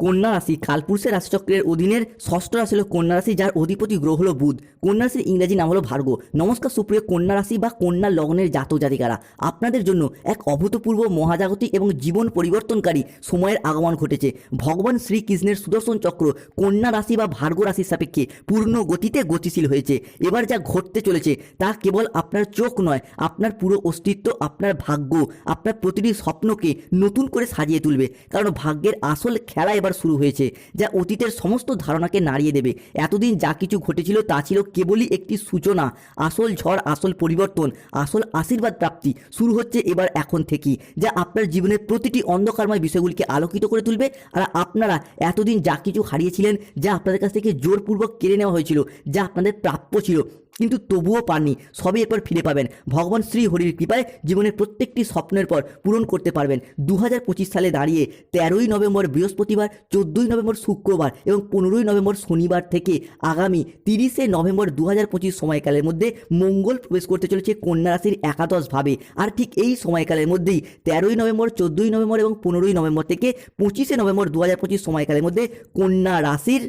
কন্যা রাশি কালপুরুষের রাশিচক্রের অধীনের ষষ্ঠ রাশি হলো কন্যা রাশি যার অধিপতি গ্রহ হলো বুধ। কন্যা রাশির ইংরাজি নাম হলো ভার্গ নমস্কার, সুপ্রিয় কন্যা রাশি বা কন্যা লগ্নের জাতক জাতিকারা। আপনাদের জন্য এক অভূতপূর্ব মহাজাগতিক এবং জীবন পরিবর্তনকারী সময়ের আগমন ঘটেছে। ভগবান শ্রীকৃষ্ণের সুদর্শন চক্র কন্যা রাশি বা ভার্গ রাশির সাপেক্ষে পূর্ণ গতিতে গতিশীল হয়েছে। এবার যা ঘটতে চলেছে, তা কেবল আপনার চোখ নয়, আপনার পুরো অস্তিত্ব, আপনার ভাগ্য, আপনার প্রতিটি স্বপ্নকে নতুন করে সাজিয়ে তুলবে। কারণ ভাগ্যের আসল খেলা এবার শুরু হয়েছে, যা অতীতের সমস্ত ধারণাকে নাড়িয়ে দেবে। এতদিন যা কিছু ঘটেছিল তা ছিল কেবলই একটি সূচনা, আসল ঝড়, আসল পরিবর্তন, আসল আশীর্বাদ প্রাপ্তি। শুরু হচ্ছে এবার এখন থেকেই, যা আপনার জীবনের প্রতিটি অন্ধকারময় বিষয়গুলিকে আলোকিত করে তুলবে। আর আপনারা এতদিন যা কিছু হারিয়েছিলেন, যা আপনাদের কাছ থেকে জোরপূর্বক কেড়ে নেওয়া হয়েছিল, যা আপনাদের প্রাপ্য ছিল, কিন্তু তবুও পাননি। সবই এরপর ফিরে পাবেন। ভগবান শ্রী হরির কৃপায় জীবনের প্রত্যেকটি স্বপ্নের পর পূরণ করতে পারবেন। দু হাজার পঁচিশ সালে দাঁড়িয়ে তেরোই নভেম্বর বৃহস্পতিবার চোদ্দোই নভেম্বর শুক্রবার এবং পনেরোই নভেম্বর শনিবার থেকে আগামী তিরিশে নভেম্বর দু হাজার পঁচিশ সময়কালের মধ্যে মঙ্গল প্রবেশ করতে চলেছে কন্যা রাশির একাদশভাবে। আর ঠিক এই সময়কালের মধ্যেই তেরোই নভেম্বর, চোদ্দোই নভেম্বর এবং পনেরোই নভেম্বর থেকে পঁচিশে নভেম্বর দু হাজার পঁচিশ সময়কালের মধ্যে কন্যা রাশির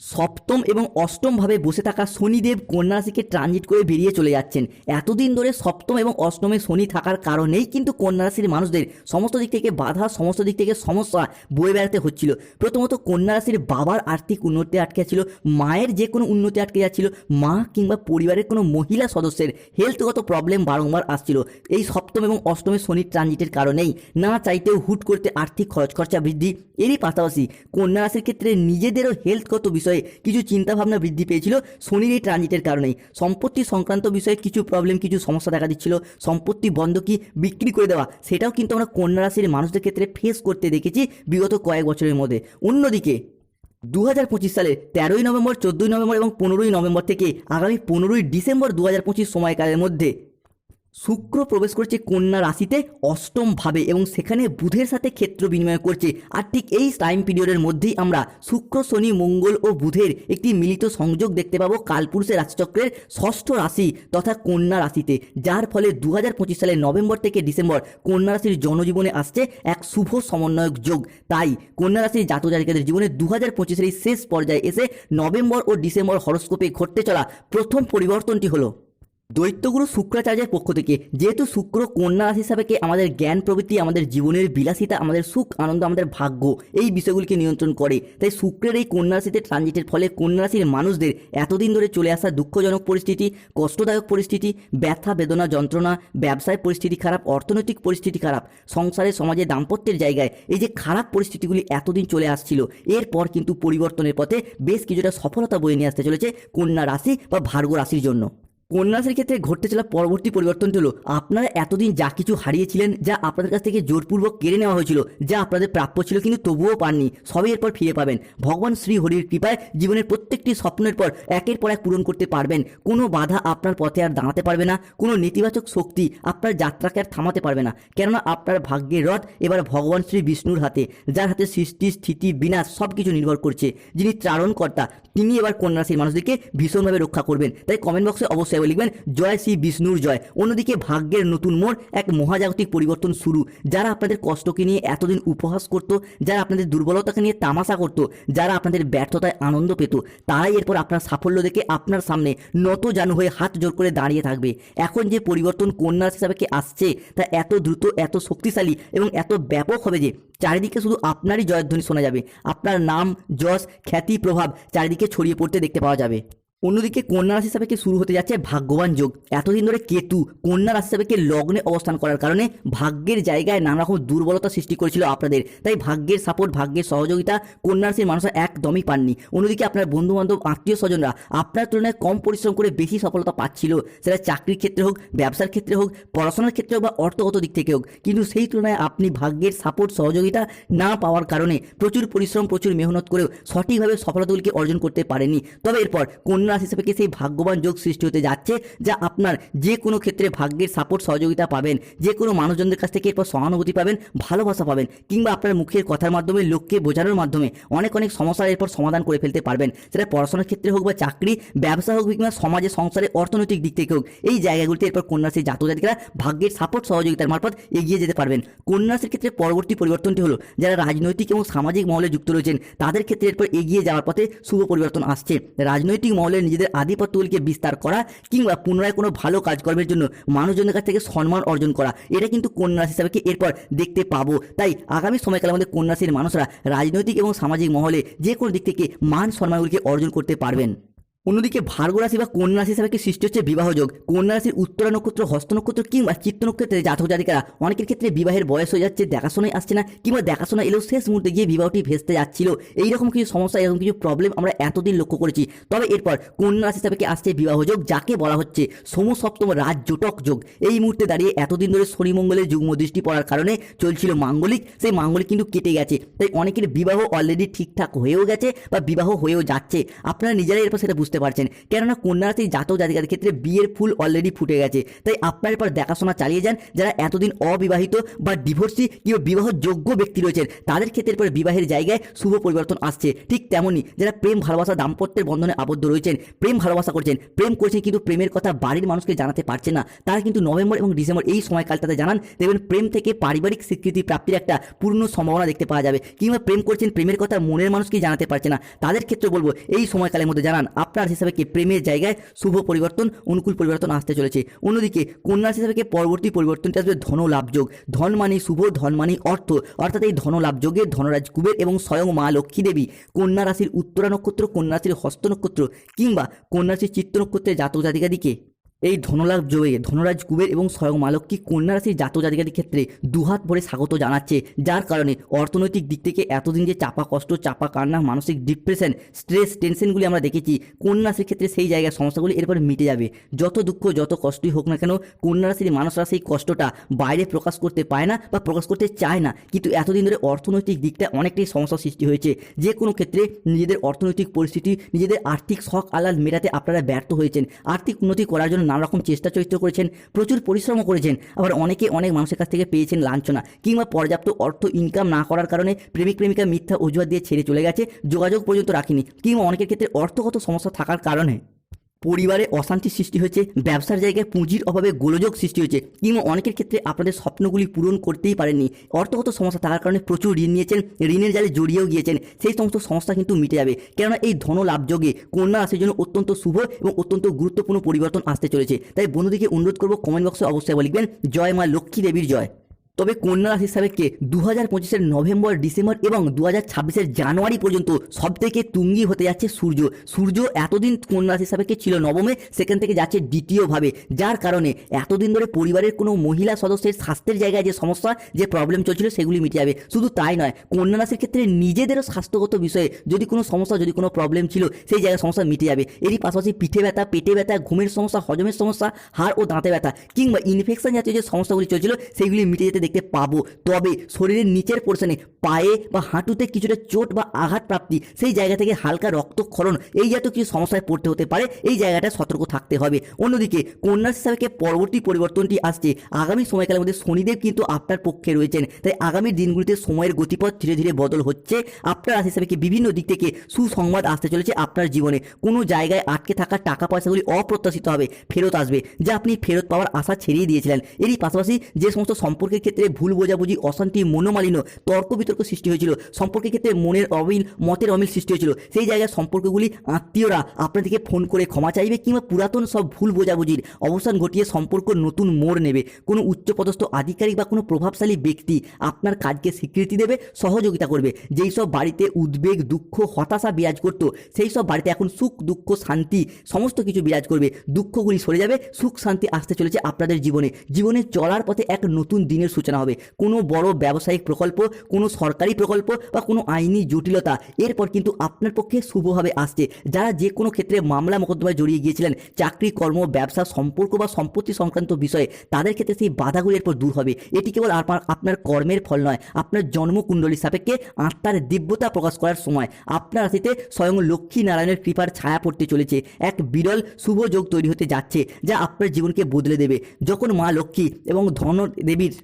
সপ্তম এবং অষ্টম ভাবে বসে থাকা শনিদেব কন্যা রাশিকে ট্রানজিট করে বেরিয়ে চলে যাচ্ছেন। এতদিন ধরে সপ্তম এবং অষ্টমে শনি থাকার কারণেই কিন্তু কন্যা রাশির মানুষদের সমস্ত দিক থেকে বাধা, সমস্ত দিক থেকে সমস্যা বয়ে বেড়াতে হচ্ছিল। প্রথমত কন্যা রাশির বাবার আর্থিক উন্নতি আটকে ছিল, মায়ের যে কোনো উন্নতি আটকে যাচ্ছিল, মা কিংবা পরিবারের কোনো মহিলা সদস্যের হেলথগত প্রবলেম বারংবার আসছিল। এই সপ্তম এবং অষ্টমে শনির ট্রানজিটের কারণেই না চাইতেও হুট করতে আর্থিক খরচ খরচা বৃদ্ধি। এরই পাশাপাশি কন্যা রাশির ক্ষেত্রে নিজেদেরও হেলথগত বিষয়ে কিছু চিন্তাভাবনা বৃদ্ধি পেয়েছিল শনির এই ট্রানজিটের কারণেই। সম্পত্তি সংক্রান্ত বিষয়ে কিছু প্রবলেম কিছু সমস্যা দেখা দিচ্ছিল। সম্পত্তি বন্ধকি বিক্রি করে দেওয়া, সেটাও কিন্তু আমরা কন্যা রাশির মানুষদের ক্ষেত্রে ফেস করতে দেখেছি বিগত কয়েক বছরের মধ্যে। অন্যদিকে দু হাজার পঁচিশ সালে তেরোই নভেম্বর, চোদ্দোই নভেম্বর এবং পনেরোই নভেম্বর থেকে আগামী পনেরোই ডিসেম্বর দু হাজার পঁচিশ সময়কালের মধ্যে শুক্র প্রবেশ করছে কন্যা রাশিতে অষ্টম ভাবে এবং সেখানে বুধের সাথে ক্ষেত্র বিনিময় করছে। আর ঠিক এই টাইম পিরিয়ডের মধ্যেই আমরা শুক্র, শনি, মঙ্গল ও বুধের একটি মিলিত সংযোগ দেখতে পাবো কালপুরুষের রাশিচক্রের ষষ্ঠ রাশি তথা কন্যা রাশিতে, যার ফলে দু হাজার পঁচিশ সালের নভেম্বর থেকে ডিসেম্বর কন্যা রাশির জনজীবনে আসছে এক শুভ সমন্বয়ক যোগ। তাই কন্যা রাশির জাতক জাতিকাদের জীবনে দু হাজার পঁচিশের শেষ পর্যায়ে এসে নভেম্বর ও ডিসেম্বর হরস্কোপে ঘটতে চলা প্রথম পরিবর্তনটি হলো দৈত্যগুরু শুক্রাচার্যের পক্ষ থেকে, যেহেতু শুক্র কন্যা রাশি হিসাবে আমাদের জ্ঞান, প্রবৃত্তি, আমাদের জীবনের বিলাসিতা, আমাদের সুখ, আনন্দ, আমাদের ভাগ্য, এই বিষয়গুলিকে নিয়ন্ত্রণ করে। তাই শুক্রের এই কন্যা রাশিতে ট্রানজিটের ফলে কন্যা রাশির মানুষদের এতদিন ধরে চলে আসা দুঃখজনক পরিস্থিতি, কষ্টদায়ক পরিস্থিতি, ব্যথা, বেদনা, যন্ত্রণা ব্যবসায় পরিস্থিতি খারাপ, অর্থনৈতিক পরিস্থিতি খারাপ, সংসারে, সমাজে দাম্পত্যের জায়গায় এই যে খারাপ পরিস্থিতিগুলি এতদিন চলে আসছিল, এরপর কিন্তু পরিবর্তনের পথে বেশ কিছুটা সফলতা বয়ে নিয়ে আসতে চলেছে কন্যা রাশি বা ভার্গ রাশির জন্য। কন্যা রাশির ক্ষেত্রে ঘটতে চলা পরবর্তী পরিবর্তনটি হলো, আপনারা এতদিন যা কিছু হারিয়েছিলেন, যা আপনাদের কাছ থেকে জোরপূর্বক কেড়ে নেওয়া হয়েছিল, যা আপনাদের প্রাপ্য ছিল কিন্তু তবুও পাননি, সবই এরপর ফিরে পাবেন। ভগবান শ্রী হরির কৃপায় জীবনের প্রত্যেকটি স্বপ্নের পর একের পর এক পূরণ করতে পারবেন। কোনো বাধা আপনার পথে আর দাঁড়াতে পারবে না, কোনো নেতিবাচক শক্তি আপনার যাত্রাকে আর থামাতে পারবে না। কেননা আপনার ভাগ্যের রথ এবার ভগবান শ্রী বিষ্ণুর হাতে, যার হাতে সৃষ্টি, স্থিতি, বিনাশ সব কিছু নির্ভর করছে। যিনি ত্রাণকর্তা, তিনি এবার কন্যা রাশির মানুষদেরকে ভীষণভাবে রক্ষা করবেন। তাই কমেন্ট বক্সে অবশ্যই এবার লিখবেন, জয় শ্রী বিষ্ণুর জয়। অন্যদিকে ভাগ্যের নতুন মোড়, এক মহাজাগতিক পরিবর্তন শুরু। যারা আপনাদের কষ্টকে নিয়ে এতদিন উপহাস করত, যারা আপনাদের দুর্বলতাকে নিয়ে তামাশা করত, যারা আপনাদের ব্যর্থতায় আনন্দ পেত, তারাই এরপর আপনার সাফল্য দেখে আপনার সামনে নত জানু হয়ে হাত জোর করে দাঁড়িয়ে থাকবে। এখন যে পরিবর্তন কন্যা হিসাবে আসছে, তা এত দ্রুত, এত শক্তিশালী এবং এত ব্যাপক হবে যে, চারিদিকে শুধু আপনারই জয়ধ্বনি শোনা যাবে। আপনার নাম, যশ, খ্যাতি, প্রভাব চারিদিকে ছড়িয়ে পড়তে দেখতে পাওয়া যাবে। অন্যদিকে কন্যা রাশি হিসাবে শুরু হতে যাচ্ছে ভাগ্যবান যোগ। এতদিন ধরে কেতু কন্যা রাশি হিসাবে লগ্নে অবস্থান করার কারণে ভাগ্যের জায়গায় নানা রকম দুর্বলতা সৃষ্টি করেছিল আপনাদের। তাই ভাগ্যের সাপোর্ট ভাগ্যের সহযোগিতা কন্যা রাশির মানুষরা একদমই পাননি। অন্যদিকে আপনার বন্ধু বান্ধব আত্মীয় স্বজনরা আপনার তুলনায় কম পরিশ্রম করে বেশি সফলতা পাচ্ছিল। সেটা চাকরির ক্ষেত্রে হোক, ব্যবসার ক্ষেত্রে হোক, পড়াশোনার ক্ষেত্রে হোক বা অর্থগত দিক থেকে হোক। কিন্তু সেই তুলনায় আপনি ভাগ্যের সাপোর্ট সহযোগিতা না পাওয়ার কারণে প্রচুর পরিশ্রম, প্রচুর মেহনত করেও সঠিকভাবে সফলতাগুলিকে অর্জন করতে পারেনি তবে এরপর কন্যা রাশি সাপেক্ষে সেই ভাগ্যবান যোগ সৃষ্টি হতে যাচ্ছে? যা আপনার যে কোনো ক্ষেত্রে ভাগ্যের সাপোর্ট সহযোগিতা পাবেন। যে কোনো মানুষজনদের কাছ থেকে এরপর সহানুভূতি পাবেন, ভালোবাসা পাবেন, কিংবা আপনার মুখের কথার মাধ্যমে, লোককে বোঝানোর মাধ্যমে অনেক অনেক সমস্যার এরপর সমাধান করে ফেলতে পারবেন। সেটা পড়াশোনার ক্ষেত্রে হোক বা চাকরি, ব্যবসা হোক, কিংবা সমাজে, সংসারে, অর্থনৈতিক দিক থেকে হোক, এই জায়গাগুলিতে এরপর কন্যাশ্রী জাতজাতিকারা ভাগ্যের সাপোর্ট সহযোগিতার মারফত এগিয়ে যেতে পারবেন। কন্যাশ্রীর ক্ষেত্রে পরবর্তী পরিবর্তনটি হলো, যারা রাজনৈতিক এবং সামাজিক মহলে যুক্ত রয়েছেন, তাদের ক্ষেত্রে এরপর এগিয়ে যাওয়ার পথে শুভ পরিবর্তন আসছে। রাজনৈতিক মহলে নিজেদের আধিপত্য আধিপত্যগুলিকে বিস্তার করা কিংবা পুনরায় কোনো ভালো কাজকর্মের জন্য মানুষজনের কাছ থেকে সম্মান অর্জন করা, এটা কিন্তু কন্যা রাশি হিসাবে এরপর দেখতে পাবো। তাই আগামী সময়কালের মধ্যে কন্যা রাশির মানুষরা রাজনৈতিক এবং সামাজিক মহলে যে কোনো দিক থেকে মান সম্মানগুলিকে অর্জন করতে পারবেন। অন্যদিকে ভার্গ রাশি বা কন্যা রাশি কি সৃষ্টি হচ্ছে বিবাহযোগ কন্যা রাশির উত্তরা নক্ষত্র, হস্ত নক্ষত্র কিংবা চিত্ত নক্ষত্রে জাতক জাতিকারা, অনেকের ক্ষেত্রে বিবাহের বয়স হয়ে যাচ্ছে দেখাশোনায় আসছে না কিংবা দেখাশোনা এলেও শেষ মুহূর্তে গিয়ে বিবাহটি ভেস্তে যাচ্ছিল। এইরকম কিছু সমস্যা, এরকম কিছু প্রবলেম আমরা এতদিন লক্ষ্য করেছি। তবে এরপর কন্যা রাশি হিসাবে কি আসছে বিবাহযোগ যাকে বলা হচ্ছে সোম সপ্তম রাজ জোটক যোগ। এই মুহূর্তে দাঁড়িয়ে এতদিন ধরে শনি মঙ্গলের যুগ্ম দৃষ্টি পড়ার কারণে চলছিল মাঙ্গলিক। সেই মাঙ্গলিক কিন্তু কেটে গেছে। তাই অনেকের বিবাহ অলরেডি ঠিকঠাক হয়েও গেছে বা বিবাহ হয়েও যাচ্ছে। আপনারা নিজেরাই এরপর সেটা বুঝতে পারছেন। কেননা কন্যা রাশির জাতক জাতিকাদের ক্ষেত্রে বিয়ের ফুল অলরেডি ফুটে গেছে। তাই আপনার এরপর দেখাশোনা চালিয়ে যান যারা এতদিন অবিবাহিত বা ডিভোর্সি কিংবা বিবাহযোগ্য ব্যক্তি রয়েছেন, তাদের ক্ষেত্রে এরপর বিবাহের জায়গায় শুভ পরিবর্তন আসছে। ঠিক তেমনই যারা প্রেম, ভালোবাসা, দাম্পত্যের বন্ধনে আবদ্ধ রয়েছেন, প্রেম, ভালোবাসা করছেন, প্রেম করছেন কিন্তু প্রেমের কথা বাড়ির মানুষকে জানাতে পারছে না, তারা কিন্তু নভেম্বর এবং ডিসেম্বর এই সময়কালটাতে জানান, দেখবেন প্রেম থেকে পারিবারিক স্বীকৃতি প্রাপ্তির একটা পূর্ণ সম্ভাবনা দেখতে পাওয়া যাবে। কিংবা প্রেম করছেন, প্রেমের কথা মনের মানুষকে জানাতে পারছে না। তাদের ক্ষেত্রে বলব, এই সময়কালের মধ্যে জানান, আপনার হিসাবে কি প্রেমের জায়গায় শুভ পরিবর্তন, অনুকূল পরিবর্তন আসতে চলেছে? অন্যদিকে কোন রাশি হিসাবে পরবর্তী পরিবর্তনটি আসবে ধন লাভযোগ ধন মানে শুভ, ধন মানে অর্থ। অর্থাৎ এই ধন লাভযোগে ধনরাজ কুবের এবং স্বয়ং মা লক্ষ্মী দেবী কন্যা রাশির উত্তরা নক্ষত্র কন্যা রাশির হস্ত নক্ষত্র কিংবা কন্যা রাশির চিত্ত নক্ষত্রের জাতক জাতিকাদিকে? এই ধনলাভ যোগে ধনরাজ কুবের এবং স্বয়ং মালকী কন্যা রাশির জাতক জাতিকাদের ক্ষেত্রে দুহাত ভরে স্বাগত জানাচ্ছে, যার কারণে অর্থনৈতিক দিক থেকে এতদিন যে চাপা কষ্ট, চাপা কান্না, মানসিক ডিপ্রেশন স্ট্রেস টেনশনগুলি আমরা দেখেছি, কন্যা রাশির ক্ষেত্রে সেই জায়গার সমস্যাগুলি এরপর মিটে যাবে। যত দুঃখ, যত কষ্টই হোক না কেন, কন্যা রাশির মানুষরা সেই কষ্টটা বাইরে প্রকাশ করতে পায় না বা প্রকাশ করতে চায় না। কিন্তু এতদিন ধরে অর্থনৈতিক দিকটা অনেকটাই সমস্যা সৃষ্টি হয়েছে। যে কোনো ক্ষেত্রে নিজেদের অর্থনৈতিক পরিস্থিতি, নিজেদের আর্থিক শখ আলাল মেটাতে আপনারা ব্যর্থ হয়েছেন। আর্থিক উন্নতি করার জন্য নানা রকম চেষ্টা চরিত্র করেছেন, প্রচুর পরিশ্রমও করেছেন, আবার অনেকে অনেক মানুষের কাছ থেকে পেয়েছেন লাঞ্ছনা কিংবা পর্যাপ্ত অর্থ ইনকাম না করার কারণে প্রেমিক প্রেমিকা মিথ্যা অজুহাত দিয়ে ছেড়ে চলে গেছে, যোগাযোগ পর্যন্ত রাখিনি কিংবা অনেকের ক্ষেত্রে অর্থগত সমস্যা থাকার কারণে। পরিবারে অশান্তি সৃষ্টি হয়েছে, ব্যবসার জায়গায় পুঁজির অভাবে গোলযোগ সৃষ্টি হয়েছে, কিংবা অনেকের ক্ষেত্রে আপনাদের স্বপ্নগুলি পূরণ করতেই পারেননি। অর্থগত সমস্যা থাকার কারণে প্রচুর ঋণ নিয়েছেন, ঋণের জালে জড়িয়েও গিয়েছেন, সেই সমস্ত সমস্যা কিন্তু মিটে যাবে। কেননা এই ধন লাভযোগে কন্যা রাশির জন্য অত্যন্ত শুভ এবং অত্যন্ত গুরুত্বপূর্ণ পরিবর্তন আসতে চলেছে। তাই বন্ধুদিকে অনুরোধ করব কমেন্ট বক্সে অবশ্যই লিখবেন, জয় মা লক্ষ্মী দেবীর জয়। তবে কন্যা রাশির সাবেককে দু হাজার পঁচিশের নভেম্বর, ডিসেম্বর এবং দু হাজার ছাব্বিশের জানুয়ারি পর্যন্ত সব থেকে তুঙ্গি হতে যাচ্ছে সূর্য। সূর্য এতদিন কন্যা রাশির সাবেককে ছিল নবমে, সেখান থেকে যাচ্ছে দ্বিতীয়ভাবে, যার কারণে এতদিন ধরে পরিবারের কোনো মহিলা সদস্যের স্বাস্থ্যের জায়গায় যে সমস্যা, যে প্রবলেম চলছিল সেগুলি মিটে যাবে। শুধু তাই নয়, কন্যা রাশির ক্ষেত্রে নিজেদেরও স্বাস্থ্যগত বিষয়ে যদি কোনো সমস্যা, যদি কোনো প্রবলেম ছিল, সেই জায়গায় সমস্যা মিটে যাবে। এরই পাশাপাশি পিঠে ব্যথা, পেটে ব্যথা, ঘুমের সমস্যা, হজমের সমস্যা, হাড় ও দাঁতে ব্যথা কিংবা ইনফেকশন জাতীয় যে সমস্যাগুলি চলছিল সেইগুলি মিটে যেতে দেখতে পাবো। তবে শরীরের নিচের পোর্শনে পায়ে বা হাঁটুতে কিছুটা চোট বা আঘাত প্রাপ্তি, সেই জায়গা থেকে হালকা রক্তক্ষরণ, এই জাতীয় কিছু সমস্যায় পড়তে হতে পারে। এই জায়গাটা সতর্ক থাকতে হবে। অন্যদিকে কন্যা হিসাবে পরবর্তী পরিবর্তনটি আসছে। আগামী সময়কালের মধ্যে শনিদেব কিন্তু আপনার পক্ষে রয়েছেন। তাই আগামী দিনগুলিতে সময়ের গতিপথ ধীরে ধীরে বদল হচ্ছে। আপনার রাশি হিসাবে বিভিন্ন দিক থেকে সুসংবাদ আসতে চলেছে আপনার জীবনে? কোনো জায়গায় আটকে থাকা টাকা পয়সাগুলি অপ্রত্যাশিত হবে ফেরত আসবে, যা আপনি ফেরত পাওয়ার আশা ছেড়িয়ে দিয়েছিলেন। এরই পাশাপাশি যে সমস্ত সম্পর্কের ক্ষেত্রে ভুল বোঝাবুঝি, অশান্তি, মনোমালিন্য, তর্ক বিতর্ক সৃষ্টি হয়েছিল। সম্পর্কের ক্ষেত্রে মনের অমিল, মতের অমিল সৃষ্টি হয়েছিল। সেই জায়গায় সম্পর্কগুলি আত্মীয়রা আপনাদেরকে ফোন করে ক্ষমা চাইবে কিংবা পুরাতন সব ভুল বোঝাবুঝির অবসান ঘটিয়ে সম্পর্ক নতুন মোড় নেবে। কোনো উচ্চপদস্থ আধিকারিক বা কোনো প্রভাবশালী ব্যক্তি আপনার কাজকে স্বীকৃতি দেবে, সহযোগিতা করবে। যেই সব বাড়িতে উদ্বেগ, দুঃখ, হতাশা বিরাজ করত, সেই সব বাড়িতে এখন সুখ, দুঃখ, শান্তি সমস্ত কিছু বিরাজ করবে। দুঃখগুলি সরে যাবে, সুখ, শান্তি আসতে চলেছে আপনাদের জীবনে। জীবনে চলার পথে এক নতুন দিনের সূচনা পৌঁছানো হবে। কোনো বড় ব্যবসায়িক প্রকল্প, কোনো সরকারি প্রকল্প বা কোনো আইনি জটিলতা, এরপর কিন্তু আপনার পক্ষে শুভভাবে আসছে। যারা যে কোনো ক্ষেত্রে মামলা মোকদ্দমায় জড়িয়ে গিয়েছিলেন, চাকরি, কর্ম, ব্যবসা, সম্পর্ক বা সম্পত্তি সংক্রান্ত বিষয়ে, তাদের ক্ষেত্রে সেই বাধাগুলি এরপর দূর হবে। এটি কেবল আপনার আপনার কর্মের ফল নয়, আপনার জন্মকুণ্ডলী সাপেক্ষে আত্মার দিব্যতা প্রকাশ করার সময়। আপনার রাশিতে স্বয়ং লক্ষ্মী নারায়ণের কৃপার ছায়া পড়তে চলেছে। এক বিরল শুভ যোগ তৈরি হতে যাচ্ছে, যা আপনার জীবনকে বদলে দেবে। যখন মা লক্ষ্মী এবং ধন দেবীর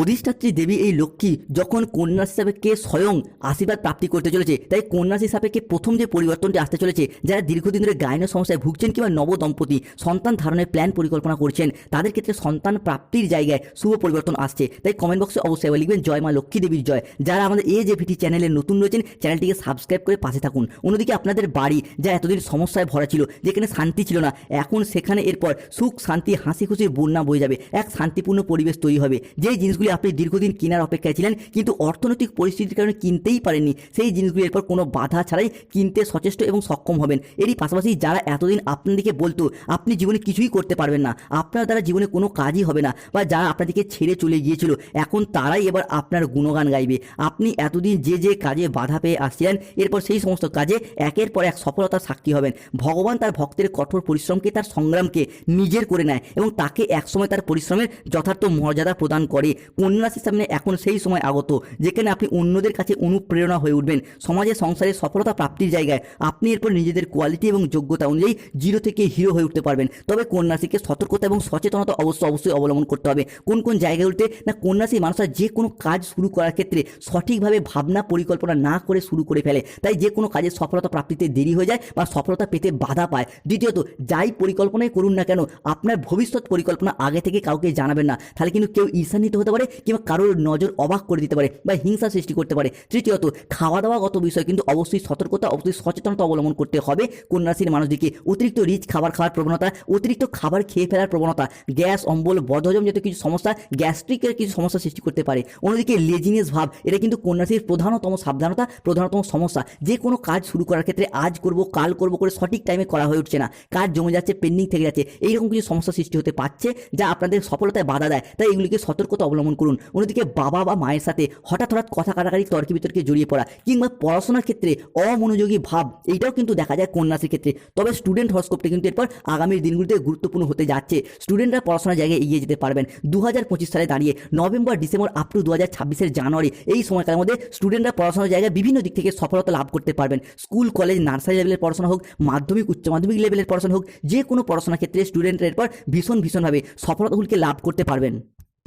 অধিষ্ঠাত্রী দেবী এই লক্ষ্মী যখন কন্যা সাপেক্ষে স্বয়ং আশীর্বাদ প্রাপ্তি করতে চলেছে, তাই কন্যা সাপেক্ষে প্রথম যে পরিবর্তনটি আসতে চলেছে, যারা দীর্ঘদিন ধরে গায়নের সমস্যায় ভুগছেন কিংবা নব দম্পতি সন্তান ধারণের প্ল্যান পরিকল্পনা করছেন, তাদের ক্ষেত্রে সন্তান প্রাপ্তির জায়গায় শুভ পরিবর্তন আসছে। তাই কমেন্ট বক্সে অবশ্যই লিখবেন, জয় মা লক্ষ্মী দেবীর জয় যারা আমাদের এ যে ভিটি চ্যানেলে নতুন রয়েছেন চ্যানেলটিকে সাবস্ক্রাইব করে পাশে থাকুন। অন্যদিকে আপনাদের বাড়ি, যা এতদিন সমস্যায় ভরা ছিল, যেখানে শান্তি ছিল না, এখন সেখানে এরপর সুখ, শান্তি হাসি খুশির বন্যা বয়ে যাবে, এক শান্তিপূর্ণ পরিবেশ তৈরি হবে। যেই জিনিসগুলি আপনি দীর্ঘদিন কেনার অপেক্ষায় ছিলেন, কিন্তু অর্থনৈতিক পরিস্থিতির কারণে কিনতেই পারেননি। সেই জিনিসগুলি এরপর কোনো বাধা ছাড়াই কিনতে সচেষ্ট এবং সক্ষম হবেন। এরই পাশাপাশি যারা এতদিন আপনাদেরকে বলতো, আপনি জীবনে কিছুই করতে পারবেন না, আপনার দ্বারা জীবনে কোনো কাজই হবে না, বা যারা আপনাদেরকে ছেড়ে চলে গিয়েছিল, এখন তারাই এবার আপনার গুণগান গাইবে। আপনি এতদিন যে যে কাজে বাধা পেয়ে আসছিলেন, এরপর সেই সমস্ত কাজে একের পর এক সফলতার সাক্ষী হবেন। ভগবান তার ভক্তের কঠোর পরিশ্রমকে, তার সংগ্রামকে নিজের করে নেয় এবং তাকে একসময় তার পরিশ্রমের যথার্থ মর্যাদা প্রদান করে। কন্যা সামনে এখন সেই সময় আগত, যেখানে আপনি অন্যদের কাছে অনুপ্রেরণা হয়ে উঠবেন। সমাজে সংসারে সফলতা প্রাপ্তির জায়গায় আপনি এরপর নিজেদের কোয়ালিটি এবং যোগ্যতা অনুযায়ী জিরো থেকে হিরো হয়ে উঠতে পারবেন। তবে কন্যাশ্রীকে সতর্কতা এবং সচেতনতা অবশ্যই অবশ্যই অবলম্বন করতে হবে। কোন কোন জায়গাগুলিতে না কন্যাশ্রী মানুষরা যে কোনো কাজ শুরু করার ক্ষেত্রে সঠিকভাবে ভাবনা পরিকল্পনা না করে শুরু করে ফেলে। তাই যে কোনো কাজের সফলতা প্রাপ্তিতে দেরি হয়ে যায় বা সফলতা পেতে বাধা পায়। দ্বিতীয়ত, যাই পরিকল্পনাই করুন না কেন, আপনার ভবিষ্যৎ পরিকল্পনা আগে থেকে কাউকে জানাবেন না। তাহলে কিন্তু কেউ ঈর্ষান্বিত হতে পারে কিংবা কারোর নজর অবাক করে দিতে পারে বা হিংসা সৃষ্টি করতে পারে। তৃতীয়ত খাওয়া দাওয়াগত বিষয় কিন্তু অবশ্যই সতর্কতা, অবশ্যই সচেতনতা অবলম্বন করতে হবে কন্যাশ্রীর মানুষদেরকে অতিরিক্ত রিচ খাবার খাওয়ার প্রবণতা, অতিরিক্ত খাবার খেয়ে ফেলার প্রবণতা, গ্যাস, অম্বল, বদহজম জাতীয় কিছু সমস্যা গ্যাস্ট্রিকের কিছু সমস্যা সৃষ্টি করতে পারে। অন্যদিকে লেজিনেস ভাব, এটা কিন্তু কন্যাশ্রীর প্রধানতম সাবধানতা, প্রধানতম সমস্যা। যে কোনো কাজ শুরু করার ক্ষেত্রে আজ করব, কাল করব করে সঠিক টাইমে করা হয়ে উঠছে না। কাজ জমে যাচ্ছে পেন্ডিং থেকে যাচ্ছে। এইরকম কিছু সমস্যা সৃষ্টি হতে পারছে, যা আপনাদের সফলতায় বাধা দেয়। তাই এগুলিকে সতর্কতা অবলম্বন করুন। অন্যদিকে বাবা বা মায়ের সাথে হঠাৎ হঠাৎ কথা কাটাকাটি তর্কে বিতর্কে জড়িয়ে পড়া কিংবা পড়াশোনার ক্ষেত্রে অমনোযোগী ভাব, এইটাও কিন্তু দেখা যায় কন্যাশ্রীর ক্ষেত্রে। তবে স্টুডেন্ট হরস্কোপটা কিন্তু এরপর আগামীর দিনগুলিতে গুরুত্বপূর্ণ হতে যাচ্ছে। স্টুডেন্টরা পড়াশোনার জায়গায় এগিয়ে যেতে পারবেন। দু হাজার পঁচিশ সালে দাঁড়িয়ে নভেম্বর, ডিসেম্বর আপ টু দু হাজার ছাব্বিশের জানুয়ারি এই সময়কালের মধ্যে স্টুডেন্টরা পড়াশোনার জায়গায় বিভিন্ন দিক থেকে সফলতা লাভ করতে পারবেন। স্কুল কলেজ নার্সারি লেভেলের পড়াশোনা হোক, মাধ্যমিক, উচ্চ মাধ্যমিক লেভেলের পড়াশোনা হোক যে কোনো পড়াশোনার ক্ষেত্রে স্টুডেন্টরা এরপর ভীষণ ভীষণভাবে সফলতাগুলিকে লাভ করতে পারবেন।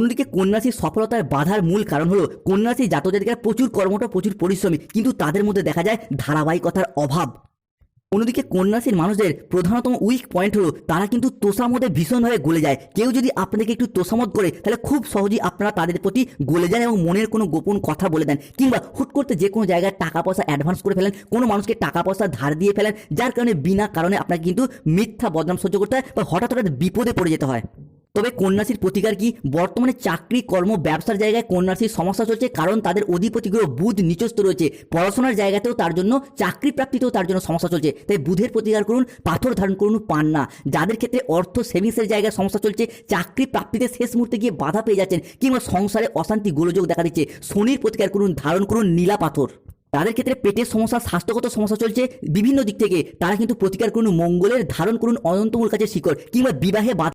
অন্যদিকে কন্যাশ্রীর সফলতার বাধার মূল কারণ হলো কন্যাশ্রী জাতক জাতিকারা প্রচুর কর্মটা প্রচুর পরিশ্রমী। কিন্তু তাদের মধ্যে দেখা যায় ধারাবাহিকতার অভাব। অন্যদিকে কন্যাশ্রীর মানুষদের প্রধানতম উইক পয়েন্ট হলো তারা কিন্তু তোষামদে ভীষণভাবে গলে যায়। কেউ যদি আপনাদেরকে একটু তোষামত করে, তাহলে খুব সহজেই আপনারা তাদের প্রতি গলে যান এবং মনের কোনো গোপন কথা বলে দেন। কিংবা হুট করতে যে কোনো জায়গায় টাকা পয়সা অ্যাডভান্স করে ফেলেন, কোনো মানুষকে টাকা পয়সা ধার দিয়ে ফেলেন, যার কারণে বিনা কারণে আপনাকে কিন্তু মিথ্যা বদনাম সহ্য করতে হয় বা হঠাৎ হঠাৎ বিপদে পড়ে যেতে হয়। তবে কন্যাশ্রীর প্রতিকার কি? বর্তমানে চাকরি, কর্ম, ব্যবসার জায়গায় কন্যাশ্রীর সমস্যা চলছে কারণ তাদের অধিপতি গ্রহ বুধ নিচস্থ রয়েছে। পড়াশোনার জায়গাতেও তার জন্য, চাকরি প্রাপ্তিতেও তার জন্য সমস্যা চলছে। তাই বুধের প্রতিকার করুন, পাথর ধারণ করুন, পান না। যাদের ক্ষেত্রে অর্থ সেভিংসের জায়গায় সমস্যা চলছে, চাকরি প্রাপ্তিতে শেষ মুহূর্তে গিয়ে বাধা পেয়ে যাচ্ছেন কিংবা সংসারে অশান্তি, গোলযোগ দেখা দিচ্ছে। শনির প্রতিকার করুন, ধারণ করুন, নীলা পাথর। তাদের ক্ষেত্রে পেটের সমস্যা, স্বাস্থ্যগত সমস্যা চলছে বিভিন্ন দিক থেকে। তারা কিন্তু প্রতিকার করুন, মঙ্গলের, ধারণ করুন অনন্তমূল কাছে শিকড় কিংবা বিবাহে